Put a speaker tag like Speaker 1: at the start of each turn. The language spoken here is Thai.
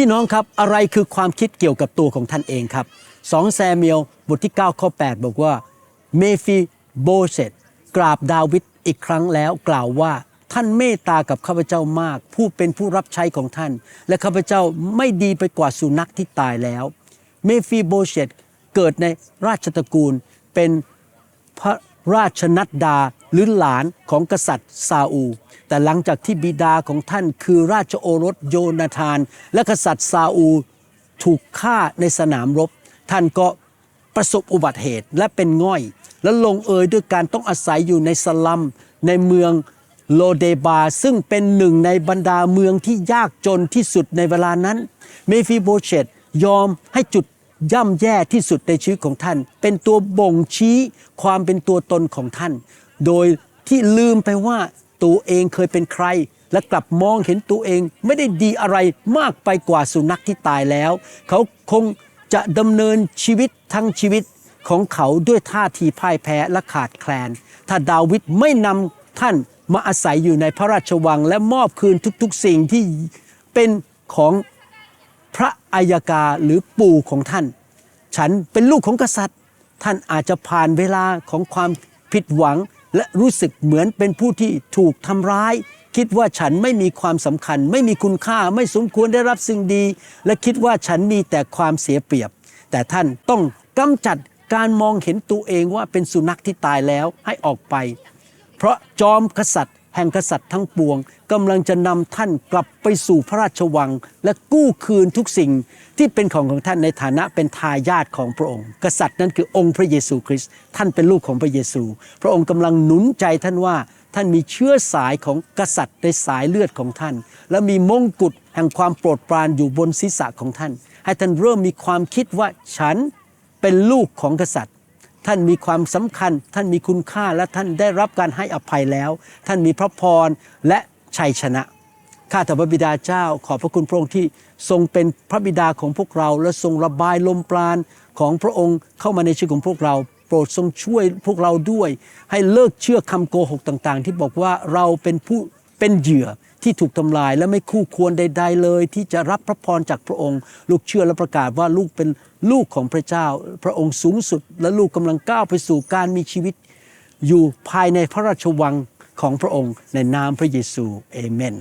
Speaker 1: พี่น้องครับอะไรคือความคิดเกี่ยวกับตัวของท่านเองครับ2แซมเมลบทที่ 9 ข้อ 8 บอกว่าเมฟิโบเชตกราบดาวิดอีกครั้งแล้วกล่าวว่าท่านเมตตากับข้าพเจ้ามาก ผู้เป็นผู้รับใช้ของท่าน และข้าพเจ้าไม่ดีไปกว่าสุนัขที่ตายแล้วเมฟิโบเชตเกิดในราชตระกูลเป็นพระ ราชนัดดาหรือหลานของกษัตริย์ซาอู แต่หลังจากที่บิดาของท่านคือราชโอรสโยนาธาน และกษัตริย์ซาอูถูกฆ่าในสนามรบ ท่านก็ประสบอุบัติเหตุและเป็นง่อย และลงเอยด้วยการต้องอาศัยอยู่ในสลัม ในเมืองโลเดบา ซึ่งเป็นหนึ่งในบรรดาเมืองที่ยากจนที่สุดในเวลานั้น เมฟิโบเชตยอมให้จุด ย่ำแย่ที่สุดในชีวิตของท่าน เป็นตัวบ่งชี้ความเป็นตัวตนของท่าน โดยที่ลืมไปว่าตัวเองเคยเป็นใคร และกลับมองเห็นตัวเองไม่ได้ดีอะไรมากไปกว่าสุนัขที่ตายแล้ว เขาคงจะดำเนินชีวิตทั้งชีวิตของเขาด้วยท่าทีพ่ายแพ้และขาดแคลน ถ้าดาวิดไม่นำท่านมาอาศัยอยู่ในพระราชวังและมอบคืนทุกๆสิ่งที่เป็นของ พระอัยกาหรือปู่ของท่าน ฉันเป็นลูกของกษัตริย์ ท่านอาจจะผ่านเวลาของความผิดหวัง และรู้สึกเหมือนเป็นผู้ที่ถูกทำร้าย คิดว่าฉันไม่มีความสำคัญ ไม่มีคุณค่าไม่สมควรได้รับสิ่งดี และคิดว่าฉันมีแต่ความเสียเปรียบ แต่ท่านต้องกำจัดการมองเห็นตัวเองว่าเป็นสุนัขที่ตายแล้วให้ออกไป เพราะจอมกษัตริย์ แห่งกษัตริย์ทั้งปวงกำลังจะนำท่านกลับไปสู่พระราชวัง และกู้คืนทุกสิ่งที่เป็นของของท่านในฐานะเป็นทายาทของพระองค์ กษัตริย์นั้นคือองค์พระเยซูคริสต์ท่านเป็นลูกของพระเยซู พระองค์กำลังหนุนใจท่านว่าท่านมีเชื้อสายของกษัตริย์ในสายเลือดของท่าน และมีมงกุฎแห่งความโปรดปรานอยู่บนศีรษะของท่าน ให้ท่านเริ่มมีความคิดว่าฉันเป็นลูกของกษัตริย์ ท่านมีความสำคัญ ท่านมีคุณค่าและท่านได้รับการให้อภัยแล้ว ท่านมีพระพรและชัยชนะข้าแต่พระบิดาเจ้า ขอบพระคุณพระองค์ที่ทรงเป็นพระบิดาของพวกเรา และทรงระบายลมปราณของพระองค์เข้ามาในชีวิตของพวกเรา โปรดทรงช่วยพวกเราด้วย ให้เลิกเชื่อคำโกหกต่างๆ ที่บอกว่าเราเป็นผู้เป็นเหยื่อ ที่ถูกทำลายและไม่คู่ควรใด ๆ เลย ที่จะรับพระพรจากพระองค์ ลูกเชื่อและประกาศว่าลูกเป็นลูกของพระเจ้า พระองค์สูงสุด และลูกกำลังก้าวไปสู่การมีชีวิต อยู่ภายในพระราชวังของพระองค์ในนามพระเยซูเอเมน